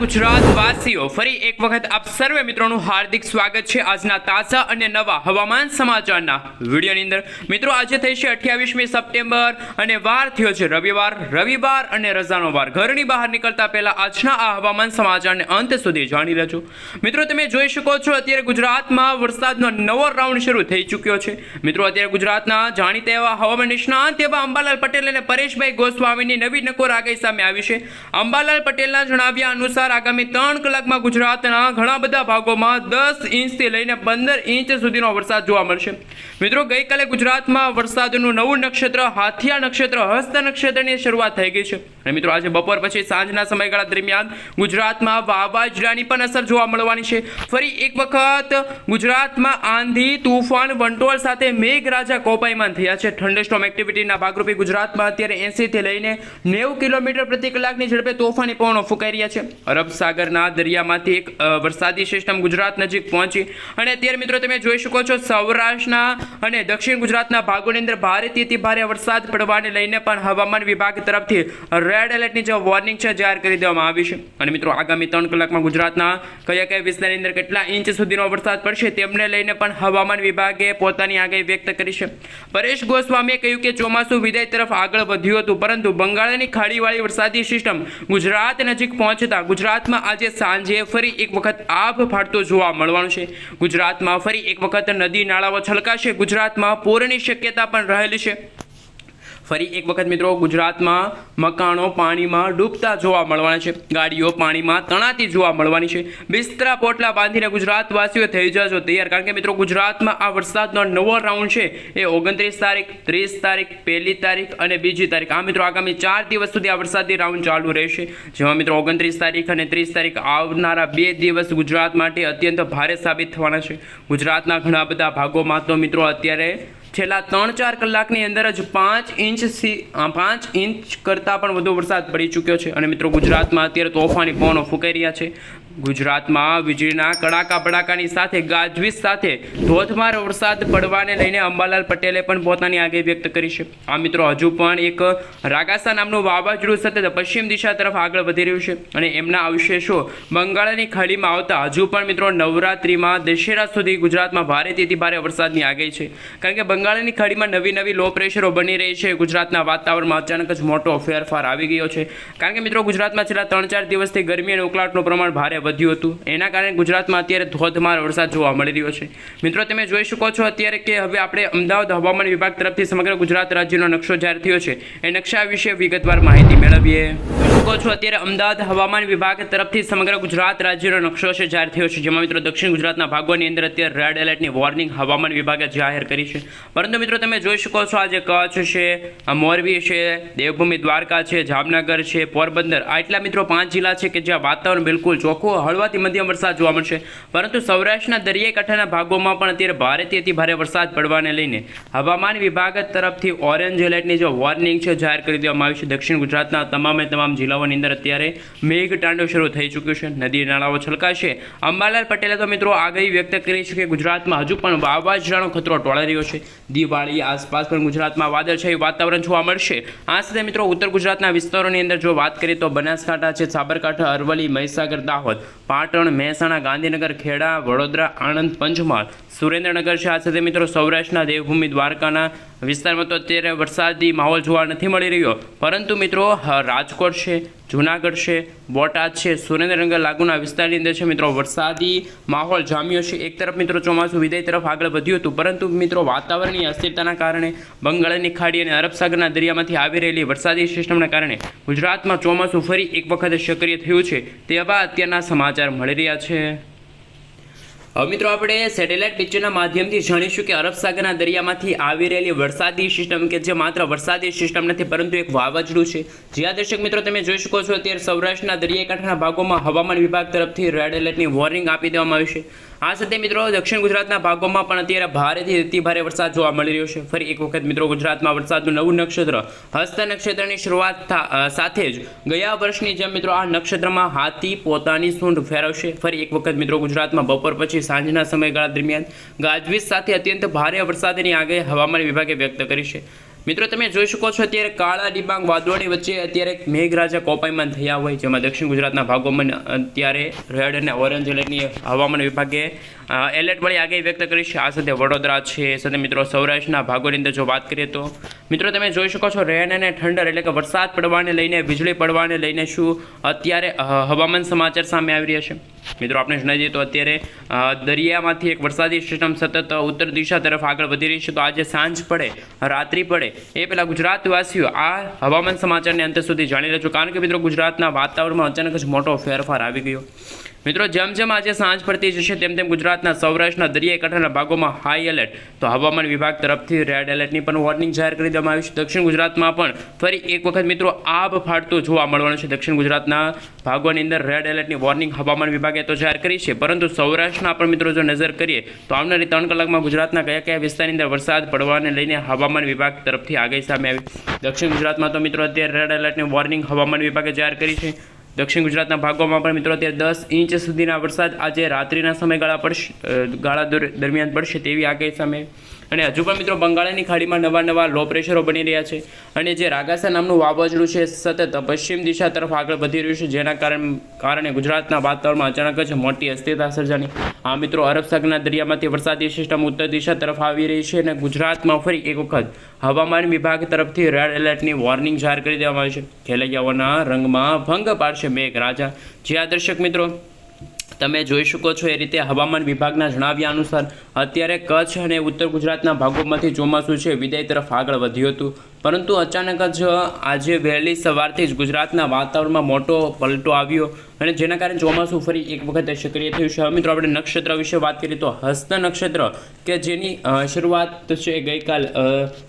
ગુજરાત વાસીઓ, ફરી એક વખત આપ સર્વે મિત્રોનું હાર્દિક સ્વાગત છે. આજના તાજા અને નવા હવામાન સમાચારના વિડીયોની અંદર. મિત્રો, આજે થઈ છે અઠ્યાવીસમી સપ્ટેમ્બર અને વાર થયો છે રવિવાર. રવિવાર અને રજાનો વાર. ઘરની બહાર નીકળતા પહેલા આજના આ હવામાન સમાચારને અંત સુધી જાણી લેજો. મિત્રો, તમે જોઈ શકો છો, અત્યારે ગુજરાતમાં વરસાદનો નવો રાઉન્ડ શરૂ થઈ ચૂક્યો છે. મિત્રો, અત્યારે ગુજરાતના જાણીતા એવા હવામાન નિષ્ણાંત એવા અંબાલાલ પટેલ અને પરેશભાઈ ગોસ્વામીની નવી નકોર આગાહી સામે આવી છે. અંબાલાલ પટેલના જણાવ્યા અનુસાર આગામી ત્રણ કલાકમાં ગુજરાતના ઘણા બધા ભાગોમાં દસ ઇંચથી લઈને પંદર ઇંચ સુધીનો વરસાદ જોવા મળશે. મિત્રો, ગઈકાલે ગુજરાતમાં વરસાદનું નવું નક્ષત્ર હાથિયા નક્ષત્ર, હસ્ત નક્ષત્રની શરૂઆત થઈ ગઈ છે. અને મિત્રો, આજે બપોર પછી સાંજના સમયગાળા દરમિયાન ગુજરાતમાં વાવાઝોડાની પણ અસર જોવા મળવાની છે. ફરી એક વખત ગુજરાતમાં આંધી, તુફાન, વંટોળ સાથે મેઘરાજા કોપાયમાન થયા છે. થંડરસ્ટોમ એક્ટિવિટીના ભાગરૂપે ગુજરાતમાં અત્યારે એંસીથી લઈને નેવું કિલોમીટર પ્રતિ કલાકની ઝડપે તોફાની પવનો ફૂંકાઈ રહ્યા છે. અરબ સાગરના દરિયામાંથી એક વરસાદી સિસ્ટમ ગુજરાત નજીક પહોંચી. અને અત્યારે મિત્રો, તમે જોઈ શકો છો, સૌરાષ્ટ્રના અને દક્ષિણ ગુજરાતના ભાગોની અંદર ભારેથી ભારે વરસાદ પડવાને લઈને પણ હવામાન વિભાગ તરફથી રેડ એલર્ટની જે વોર્નિંગ છે, જાહેર કરી દેવામાં આવી છે. અને મિત્રો, આગામી ત્રણ કલાકમાં ગુજરાતના કયા કયા વિસ્તારની અંદર કેટલા ઇંચ સુધીનો વરસાદ પડશે તેમને લઈને પણ હવામાન વિભાગે પોતાની આગાહી વ્યક્ત કરી છે. પરેશ ગોસ્વામીએ કહ્યું કે ચોમાસું વિદાય તરફ આગળ વધ્યું હતું, પરંતુ બંગાળની ખાડીવાળી વરસાદી સિસ્ટમ ગુજરાત નજીક પહોંચતા ગુજરાતમાં આજે સાંજે ફરી એક વખત આભ ફાટતો જોવા મળવાનું છે. ગુજરાતમાં ફરી એક વખત નદી નાળાઓ છલકાશે, ગુજરાતમાં પૂરની શક્યતા પણ રહેલી છે. ફરી એક વખત મિત્રો ગુજરાતમાં મકાનો પાણીમાં ડૂબતા જોવા મળવાના છે. ગાડીઓ પાણીમાં તણાતી જોવા મળવાની છે. બિસ્તરા પોટલા બાંધીને ગુજરાતવાસીઓ થઈ જજો તૈયાર. કારણ કે મિત્રો ગુજરાતમાં આ વરસાદનો નવો રાઉન્ડ છે. એ ઓગણત્રીસ તારીખ, ત્રીસ તારીખ, પહેલી તારીખ અને બીજી તારીખ. આ મિત્રો આગામી ચાર દિવસ સુધી આ વરસાદી રાઉન્ડ ચાલુ રહેશે. જેમાં મિત્રો ઓગણત્રીસ તારીખ અને ત્રીસ તારીખ આવનારા બે દિવસ ગુજરાત માટે અત્યંત ભારે સાબિત થવાના છે. ગુજરાતના ઘણા બધા ભાગોમાં તો મિત્રો અત્યારે છેલ્લા ત્રણ ચાર કલાકની અંદર જ પાંચ ઇંચ સી પાંચ ઇંચ કરતાં પણ વધુ વરસાદ પડી ચૂક્યો છે. અને મિત્રો, ગુજરાતમાં અત્યારે તોફાની પવનો ફૂંકાઈ રહ્યા છે. ગુજરાતમાં વીજળીના કડાકા બડાકાની સાથે, ગાજવીજ સાથે ધોધમાર વરસાદ પડવાને લઈને અંબાલાલ પટેલે પણ પોતાની આગે વ્યક્ત કરી છે. આ મિત્રો, હજુ પણ એક રાગાસા નામનું વાવાઝોડું સતત પશ્ચિમ દિશા તરફ આગળ વધી રહ્યું છે. અને એમના અવશેષો બંગાળની ખાડીમાં આવતા હજુ પણ મિત્રો, નવરાત્રિમાં દશેરા સુધી ગુજરાતમાં ભારેથી અતિ ભારે વરસાદની આગાહી છે. કારણ કે બંગાળની ખાડીમાં નવી નવી લો પ્રેશરો બની રહી છે. ગુજરાતના વાતાવરણમાં અચાનક જ મોટો ફેરફાર આવી ગયો છે. કારણ કે મિત્રો, ગુજરાતમાં છેલ્લા ત્રણ ચાર દિવસથી ગરમી અને ઉકળાટનું પ્રમાણ ભારે વધ્યું હતું. એના કારણે ગુજરાતમાં અત્યારે ધોધમાર વરસાદ જોવા મળી રહ્યો છે. મિત્રો, તમે જોઈ શકો છો અત્યારે કે હવે આપણે અમદાવાદ હવામાન વિભાગ તરફથી સમગ્ર ગુજરાત રાજ્યનો નકશો જાહેર થયો છે. એ નકશા વિશે વિગતવાર માહિતી મેળવીએ. શકો છો અત્યારે અમદાવાદ હવામાન વિભાગ તરફથી સમગ્ર ગુજરાત રાજ્યનો નકશો છે જાહેર થયો છે. જેમાં મિત્રો, દક્ષિણ ગુજરાતના ભાગોની અંદર અત્યારે રેડ એલર્ટની વોર્નિંગ હવામાન વિભાગે જાહેર કરી છે. પરંતુ મિત્રો તમે જોઈ શકો છો આજે કચ્છ છે મોરબી છે, દેવભૂમિ દ્વારકા છે, જામનગર છે, પોરબંદર, આ એટલા મિત્રો પાંચ જિલ્લા છે કે જ્યાં વાતાવરણ બિલકુલ ચોખ્ખું, હળવાથી મધ્યમ વરસાદ જોવા મળશે. પરંતુ સૌરાષ્ટ્રના દરિયાઈ કાંઠાના ભાગોમાં પણ અત્યારે ભારેથી અતિ ભારે વરસાદ પડવાને લઈને હવામાન વિભાગ તરફથી ઓરેન્જ એલર્ટની જે વોર્નિંગ છે જાહેર કરી દેવામાં આવી છે. દક્ષિણ ગુજરાતના તમામે તમામ જિલ્લાઓની અંદર અત્યારે મેઘ તાંડવ શરૂ થઈ ચૂક્યું છે. નદી નાળાઓ છલકાશે. અંબાલાલ પટેલે તો મિત્રો આગાહી વ્યક્ત કરી છે કે ગુજરાતમાં હજુ પણ વાવાઝોડાનો ખતરો ટોળાઈ રહ્યો છે. દિવાળી આસપાસ પણ ગુજરાતમાં વાદળછાયું વાતાવરણ જોવા મળશે. આ સાથે મિત્રો ઉત્તર ગુજરાતના વિસ્તારોની અંદર જો વાત કરીએ તો બનાસકાંઠા છે, સાબરકાંઠા અરવલી મહીસાગર, દાહોદ, પાટણ, મહેસાણા, ગાંધીનગર, ખેડા, વડોદરા, આણંદ, પંચમહાલ, સુરેન્દ્રનગર છે. આ સાથે મિત્રો સૌરાષ્ટ્રના દેવભૂમિ દ્વારકાના વિસ્તારમાં તો અત્યારે વરસાદી માહોલ જોવા નથી મળી રહ્યો. પરંતુ મિત્રો રાજકોટ છે, જુનાગઢ છે, બોટાદ છે, સુરેન્દ્રનગર લાગુના વિસ્તારની અંદર છે મિત્રો, વરસાદી માહોલ જામ્યો છે. એક તરફ મિત્રો ચોમાસું વિદાય તરફ આગળ વધ્યું હતું, પરંતુ મિત્રો વાતાવરણની અસ્થિરતાના કારણે બંગાળની ખાડી અને અરબસાગરના દરિયામાંથી આવી રહેલી વરસાદી સિસ્ટમના કારણે ગુજરાતમાં ચોમાસું ફરી એક વખત સક્રિય થયું છે. તેવા અત્યારના સમાચાર મળી રહ્યા છે. હવે મિત્રો આપણે સેટેલાઇટ પિક્ચરના માધ્યમથી જાણીશું કે અરબ સાગરના દરિયામાંથી આવી રહેલી વરસાદી સિસ્ટમ કે જે માત્ર વરસાદી સિસ્ટમ નથી, પરંતુ એક વાવાઝોડું છે. જ્યાં દર્શક મિત્રો, તમે જોઈ શકો છો, અત્યારે સૌરાષ્ટ્રના દરિયાકાંઠાના ભાગોમાં હવામાન વિભાગ તરફથી રેડ એલર્ટની વોર્નિંગ આપી દેવામાં આવી છે. આ સાથે મિત્રો, દક્ષિણ ગુજરાતના ભાગોમાં પણ અત્યારે ભારેથી અતિ ભારે વરસાદ જોવા મળી રહ્યો છે. ફરી એક વખત મિત્રો, ગુજરાતમાં વરસાદનું નવું નક્ષત્ર, હસ્ત નક્ષત્રની શરૂઆત સાથે જ ગયા વર્ષની જેમ મિત્રો, આ નક્ષત્રમાં હાથી પોતાની સૂંઢ ફેરવશે. ફરી એક વખત મિત્રો, ગુજરાતમાં બપોર પછી સાંજના સમયગાળા દરમિયાન ગાજવીજ સાથે અત્યંત ભારે વરસાદની આગાહી હવામાન વિભાગે વ્યક્ત કરી છે. મિત્રો, તમે જોઈ શકો છો અત્યારે કાળા ડિબાંગ વાદળોની વચ્ચે અત્યારે મેઘરાજા કોપાયમાન થયા હોય, જેમાં દક્ષિણ ગુજરાતના ભાગોમાં અત્યારે રેડ અને ઓરેન્જ એલર્ટની હવામાન વિભાગે એલર્ટ મળી આગાહી વ્યક્ત કરી છે. આ સાથે વડોદરા છે. સાથે મિત્રો, સૌરાષ્ટ્રના ભાગોની અંદર જો વાત કરીએ તો, મિત્રો, તમે જોઈ શકો છો રેન અને ઠંડર એટલે કે વરસાદ પડવાને લઈને, વીજળી પડવાને લઈને શું અત્યારે હવામાન સમાચાર સામે આવી રહ્યા છે. મિત્રો આપણે જણાવી દઈએ તો અત્યારે દરિયામાંથી એક વરસાદી સિસ્ટમ સતત ઉત્તર દિશા તરફ આગળ વધી રહી છે. તો આજે સાંજ પડે, રાત્રિ પડે, એ પહેલાં ગુજરાતવાસીઓ આ હવામાન સમાચારને અંત સુધી જાણી લેજો. કારણ કે મિત્રો, ગુજરાતના વાતાવરણમાં અચાનક જ મોટો ફેરફાર આવી ગયો. મિત્રો, જેમ જેમ આજે સાંજ પડતી જશે, તેમ તેમ ગુજરાતના સૌરાષ્ટ્રના દરિયાઈ કાંઠાના ભાગોમાં હાઈ એલર્ટ તો હવામાન વિભાગ તરફથી રેડ એલર્ટની પણ વોર્નિંગ જાહેર કરી દેવામાં આવી છે. દક્ષિણ ગુજરાતમાં પણ ફરી એક વખત મિત્રો આબ ફાટતું જોવા મળવાનું છે. દક્ષિણ ગુજરાતના ભાગોની અંદર રેડ એલર્ટની વોર્નિંગ હવામાન વિભાગે તો જાહેર કરી છે. પરંતુ સૌરાષ્ટ્રના પણ મિત્રો, જો નજર કરીએ, તો આવનારી ત્રણ કલાકમાં ગુજરાતના કયા કયા વિસ્તારની અંદર વરસાદ પડવાને લઈને હવામાન વિભાગ તરફથી આગાહી સામે આવી. દક્ષિણ ગુજરાતમાં તો મિત્રો, અત્યારે રેડ એલર્ટની વોર્નિંગ હવામાન વિભાગે જાહેર કરી છે. દક્ષિણ ગુજરાતના ભાગોમાં પણ મિત્રો અત્યારે દસ ઇંચ સુધીના વરસાદ આજે રાત્રિના સમયગાળા પડશે ગાળા દરમિયાન પડશે તેવી આગાહી સામે અને હજુ પણ મિત્રો, બંગાળની ખાડીમાં નવા નવા લો પ્રેશરો બની રહ્યા છે અને જે રાગાસા નામનું વાવાઝોડું છે, સતત પશ્ચિમ દિશા તરફ આગળ વધી રહ્યું છે, જેના કારણે કારણે ગુજરાતના વાતાવરણમાં અચાનક જ મોટી અસ્થિરતા સર્જાની. આ મિત્રો, અરબ દરિયામાંથી વરસાદી સિસ્ટમ ઉત્તર દિશા તરફ આવી રહી છે અને ગુજરાતમાં ફરી એક વખત હવામાન વિભાગ તરફથી રેડ એલર્ટની વોર્નિંગ જાહેર કરી દેવામાં આવી છે. ખેલૈયાઓના રંગમાં ભંગ પાડશે મેઘ રાજા જે આ દર્શક મિત્રો. તમે જોઈ શકો છો એ રીતે હવામાન વિભાગના જણાવ્યા અનુસાર અત્યારે કચ્છ અને ઉત્તર ગુજરાતના ભાગોમાંથી ચોમાસું છે. વિદાય તરફ આગળ વધ્યું હતું. પરંતુ અચાનક જ આજે વહેલી સવારથી જ ગુજરાતના વાતાવરણમાં મોટો પલટો આવ્યો અને જેના કારણે ચોમાસું ફરી એક વખત સક્રિય થયું છે. મિત્રો, આપણે નક્ષત્ર વિશે વાત કરીએ તો હસ્ત નક્ષત્ર કે જેની શરૂઆત છે ગઈકાલ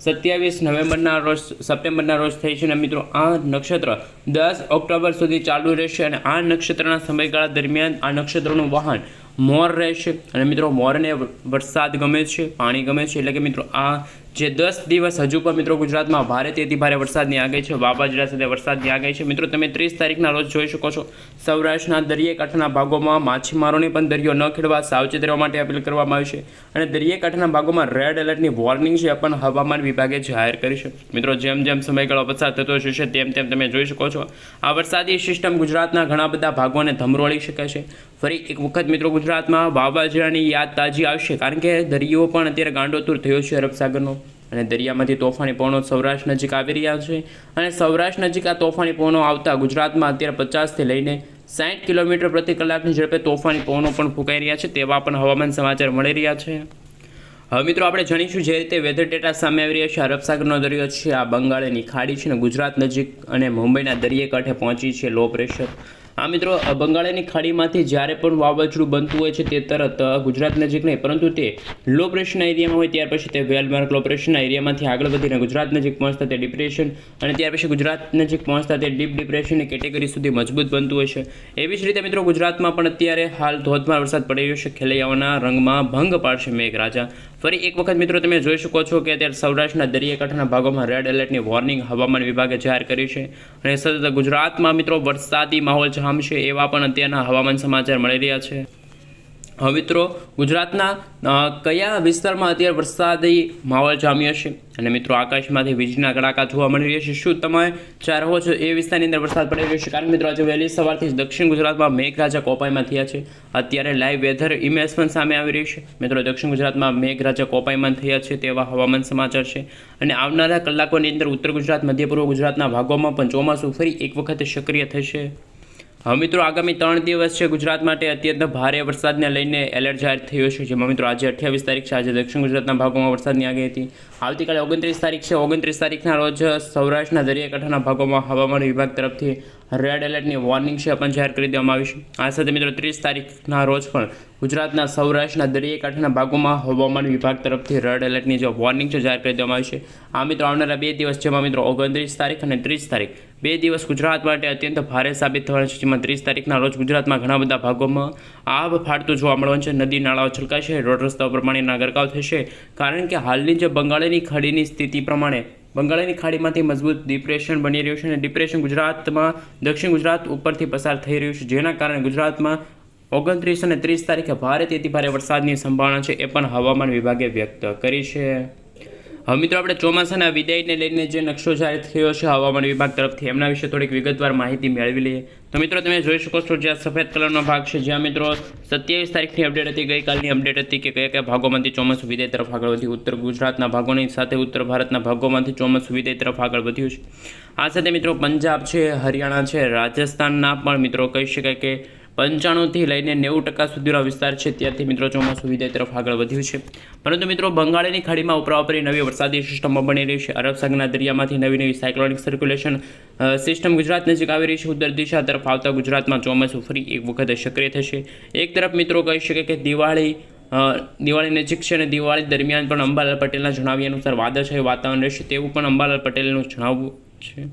સત્યાવીસ નવેમ્બરના રોજ, સપ્ટેમ્બરના રોજ થઈ છે. અને મિત્રો, આ નક્ષત્ર દસ ઓક્ટોબર સુધી ચાલુ રહેશે અને આ નક્ષત્રના સમયગાળા દરમિયાન આ નક્ષત્રનું વાહન મોર રહેશે. અને મિત્રો, મોરને વરસાદ ગમે છે, પાણી ગમે છે, એટલે કે મિત્રો, આ જે દસ દિવસ હજુ પણ મિત્રો ગુજરાતમાં ભારેથી અતિ ભારે વરસાદની આગાહી છે. વાવાઝોડા સાથે વરસાદની આગાહી છે. મિત્રો, તમે ત્રીસ તારીખના રોજ જોઈ શકો છો. સૌરાષ્ટ્રના દરિયાકાંઠાના ભાગોમાં માછીમારોને પણ દરિયો ન ખેડવા સાવચેત રહેવા માટે અપીલ કરવામાં આવી છે. અને દરિયાકાંઠાના ભાગોમાં રેડ એલર્ટની વોર્નિંગ છે પણ હવામાન વિભાગે જાહેર કરી છે. મિત્રો, જેમ જેમ સમયગાળો પસાર થતો જશે, તેમ તેમ તમે જોઈ શકો છો. આ વરસાદી સિસ્ટમ ગુજરાતના ઘણા બધા ભાગોને ધમરોળી શકે છે. ફરી એક વખત મિત્રો ગુજરાતમાં વાવાઝોડાની યાદ તાજી આવશે, કારણ કે દરિયો પણ અત્યારે ગાંડોતુર થયો છે અરબસાગરનો અને દરિયામાંથી તોફાની પવનો સૌરાષ્ટ્ર નજીક આવી રહ્યા છે. અને સૌરાષ્ટ્ર નજીક આ તોફાની પવનો આવતા ગુજરાતમાં અત્યારે પચાસથી લઈને સાઠ કિલોમીટર પ્રતિ કલાકની ઝડપે તોફાની પવનો પણ ફૂંકાઈ રહ્યા છે, તેવા પણ હવામાન સમાચાર મળી રહ્યા છે. હવે મિત્રો આપણે જાણીશું જે રીતે વેધર ડેટા સામે આવી રહ્યા છે. અરબસાગરનો દરિયો છે, આ બંગાળની ખાડી છે ને ગુજરાત નજીક અને મુંબઈના દરિયે કાંઠે પહોંચી છે લો પ્રેશર આ મિત્રો બંગાળની ખાડીમાંથી જ્યારે પણ વાવાઝોડું બનતું હોય છે તે તરત ગુજરાત નજીક નહીં, પરંતુ તે લો પ્રેશરના એરિયામાં હોય ત્યાર પછી તે વેલમાર્ક લો પ્રેશરના એરિયામાંથી આગળ વધીને ગુજરાત નજીક પહોંચતા તે ડિપ્રેશન અને ત્યાર પછી ગુજરાત નજીક પહોંચતા તે ડીપ ડિપ્રેશનની કેટેગરી સુધી મજબૂત બનતું હોય છે. એવી જ રીતે મિત્રો, ગુજરાતમાં પણ અત્યારે હાલ ધોધમાર વરસાદ પડી રહ્યો છે. ખેલૈયાઓના રંગમાં ભંગ પાડશે મેઘરાજા. ફરી એક વખત મિત્રો તમે જોઈ શકો છો કે અત્યારે સૌરાષ્ટ્રના દરિયાકાંઠાના ભાગોમાં રેડ એલર્ટની વોર્નિંગ હવામાન વિભાગે જાહેર કરી છે. અને સતત ગુજરાતમાં મિત્રો વરસાદી માહોલ જામશે એવા પણ અત્યારના હવામાન સમાચાર મળી રહ્યા છે. હવે મિત્રો, ગુજરાતના કયા વિસ્તારમાં અત્યારે વરસાદી માહોલ જામ્યો છે? અને મિત્રો, આકાશમાંથી વીજળીના કડાકા જોવા મળી રહ્યા છે. શું તમે જ્યાં રહો છો એ વિસ્તારની અંદર વરસાદ પડી રહ્યો છે? કારણ મિત્રો, આજે વહેલી સવારથી દક્ષિણ ગુજરાતમાં મેઘરાજા કોપાઈમાં થયા છે. અત્યારે લાઈવ વેધર ઇમેજ પણ સામે આવી રહી છે. મિત્રો, દક્ષિણ ગુજરાતમાં મેઘરાજા કોપાઈમાં થયા છે તેવા હવામાન સમાચાર છે. અને આવનારા કલાકોની અંદર ઉત્તર ગુજરાત, મધ્ય પૂર્વ ગુજરાતના ભાગોમાં પણ ચોમાસું ફરી એક વખત સક્રિય થશે. હવે મિત્રો, આગામી ત્રણ દિવસ છે ગુજરાત માટે અત્યંત ભારે વરસાદને લઈને એલર્ટ જાહેર થયો છે. જેમાં મિત્રો, આજે અઠ્યાવીસ તારીખ છે. આજે દક્ષિણ ગુજરાતના ભાગોમાં વરસાદની આગાહી હતી. આવતીકાલે ઓગણત્રીસ તારીખ છે. ઓગણત્રીસ તારીખના રોજ સૌરાષ્ટ્રના દરિયાકાંઠાના ભાગોમાં હવામાન વિભાગ તરફથી રેડ એલર્ટની વોર્નિંગ છે પણ જાહેર કરી દેવામાં આવી છે. આ સાથે મિત્રો ત્રીસ તારીખના રોજ પણ ગુજરાતના સૌરાષ્ટ્રના દરિયાકાંઠાના ભાગોમાં હવામાન વિભાગ તરફથી રેડ એલર્ટની જે વોર્નિંગ છે જાહેર કરી દેવામાં આવી છે. આ મિત્રો આવનારા બે દિવસ જેમાં મિત્રો ઓગણત્રીસ તારીખ અને ત્રીસ તારીખ. બે દિવસ ગુજરાત માટે અત્યંત ભારે સાબિત થવાના છે, જેમાં ત્રીસ તારીખના રોજ ગુજરાતમાં ઘણા બધા ભાગોમાં આબ ફાટતું જોવા મળવાનું છે. નદી નાળાઓ છલકાશે, રોડ રસ્તાઓ પ્રમાણે નાગરકાવ ગરકાવ થશે. કારણ કે હાલની જે બંગાળની ખડીની સ્થિતિ પ્રમાણે બંગાળની ખાડીમાંથી મજબૂત ડિપ્રેશન બની રહ્યું છે અને ડિપ્રેશન ગુજરાતમાં, દક્ષિણ ગુજરાત ઉપરથી પસાર થઈ રહ્યું છે. જેના કારણે ગુજરાતમાં ઓગણત્રીસ અને ત્રીસ તારીખે ભારે તેથી ભારે વરસાદની સંભાવના છે, એ પણ હવામાન વિભાગે વ્યક્ત કરી છે. હવે મિત્રો, આપણે ચોમાસાના વિદાયને લઈને જે નકશો જાહેર થયો છે હવામાન વિભાગ તરફથી, એમના વિશે થોડીક વિગતવાર માહિતી મેળવી લઈએ. તો મિત્રો, તમે જોઈ શકો છો જ્યાં સફેદ કલરનો ભાગ છે, જ્યાં મિત્રો સત્યાવીસ તારીખની અપડેટ હતી, ગઈકાલની અપડેટ હતી કે કયા કયા ભાગોમાંથી ચોમાસું વિદાય તરફ આગળ વધ્યું. ઉત્તર ગુજરાતના ભાગોની સાથે ઉત્તર ભારતના ભાગોમાંથી ચોમાસું વિદાય તરફ આગળ વધ્યું છે. આ સાથે મિત્રો, પંજાબ છે, હરિયાણા છે, રાજસ્થાનના પણ મિત્રો કહી શકાય કે પંચાણુંથી લઈને નેવું ટકા સુધીનો વિસ્તાર છે. ત્યાંથી મિત્રો ચોમાસું વિદાય તરફ આગળ વધ્યું છે. પરંતુ મિત્રો બંગાળની ખાડીમાં ઉપરાઉપરી નવી વરસાદી સિસ્ટમો બની રહી છે. અરબ સાગરના દરિયામાંથી નવી નવી સાયક્લોનિક સર્ક્યુલેશન સિસ્ટમ ગુજરાત નજીક આવી રહી છે. ઉત્તર દિશા તરફ આવતા ગુજરાતમાં ચોમાસું ફરી એક વખત સક્રિય થશે. એક તરફ મિત્રો કહી શકે કે દિવાળી દિવાળી નજીક છે અને દિવાળી દરમિયાન પણ અંબાલાલ પટેલના જણાવ્યા અનુસાર વાદળછાયું વાતાવરણ રહેશે. તેવું પણ અંબાલાલ પટેલનું જણાવવું છે.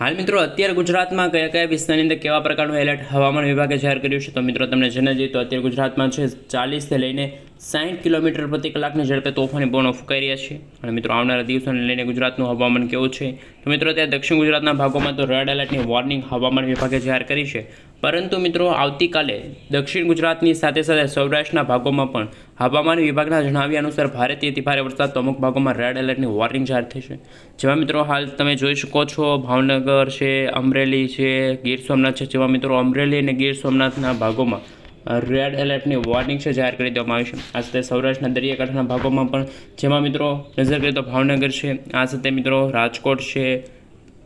હાલ મિત્રો, અત્યારે ગુજરાતમાં કયા કયા વિસ્તારની અંદર કેવા પ્રકારનું એલર્ટ હવામાન વિભાગે જાહેર કર્યું છે? તો મિત્રો, તમને જણાવી દઈએ તો અત્યારે ગુજરાતમાં છે ચાલીસથી લઈને સાઠ કિલોમીટર પ્રતિ કલાકની ઝડપે તોફાની પવનો ફૂંકાઈ રહ્યા છે. અને મિત્રો, આવનારા દિવસોને લઈને ગુજરાતનું હવામાન કેવું છે? તો મિત્રો, અત્યારે દક્ષિણ ગુજરાતના ભાગોમાં તો રેડ એલર્ટની વોર્નિંગ હવામાન વિભાગે જાહેર કરી છે. પરંતુ મિત્રો, આવતીકાલે દક્ષિણ ગુજરાતની સાથે સાથે સૌરાષ્ટ્રના ભાગોમાં પણ હવામાન વિભાગના જણાવ્યા અનુસાર અતિ ભારે વરસાદ અમુક ભાગોમાં રેડ એલર્ટની વોર્નિંગ જાહેર છે. જેમાં મિત્રો, હાલ તમે જોઈ શકો છો, ભાવનગર છે, અમરેલી છે, ગીર સોમનાથ છે. જેવા મિત્રો, અમરેલી અને ગીર સોમનાથના ભાગોમાં રેડ એલર્ટની વોર્નિંગ છે જાહેર કરી દેવામાં આવી છે. આ સાથે સૌરાષ્ટ્રના દરિયાકાંઠાના ભાગોમાં પણ જેમાં મિત્રો નજર કરીએ તો ભાવનગર છે, આ સાથે મિત્રો રાજકોટ છે,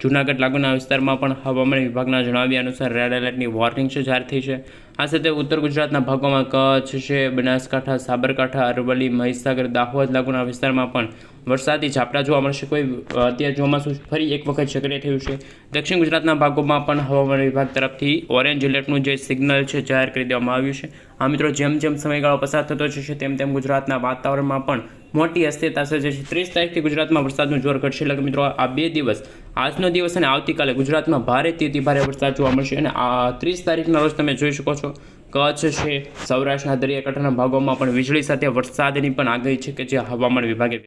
જૂનાગઢ લાગુના વિસ્તારમાં પણ હવામાન વિભાગના જણાવ્યા અનુસાર રેડ એલર્ટની વોર્નિંગ છે જાહેર થઈ છે. આ સાથે ઉત્તર ગુજરાતના ભાગોમાં કચ્છ છે, બનાસકાંઠા, સાબરકાંઠા, અરવલ્લી, મહીસાગર, દાહોદ લાગુના વિસ્તારમાં પણ વરસાદી ઝાપટા જોવા મળશે. કોઈ અત્યારે ચોમાસું ફરી એક વખત સક્રિય થયું છે. દક્ષિણ ગુજરાતના ભાગોમાં પણ હવામાન વિભાગ તરફથી ઓરેન્જ એલર્ટનું જે સિગ્નલ છે, જાહેર કરી દેવામાં આવ્યું છે. આ મિત્રો, જેમ જેમ સમયગાળો પસાર થતો જશે, તેમ તેમ ગુજરાતના વાતાવરણમાં પણ મોટી અસ્થિરતા સર્જાશે. ત્રીસ તારીખથી ગુજરાતમાં વરસાદનું જોર ઘટશે. એટલે મિત્રો, આ બે દિવસ, આજનો દિવસ અને આવતીકાલે ગુજરાતમાં ભારેથી અતિ ભારે વરસાદ જોવા મળશે અને આ ત્રીસ તારીખના રોજ તમે જોઈ શકો છો, કચ્છ છે, સૌરાષ્ટ્રના દરિયાકાંઠાના ભાગોમાં પણ વીજળી સાથે વરસાદની પણ આગાહી છે કે જે હવામાન વિભાગે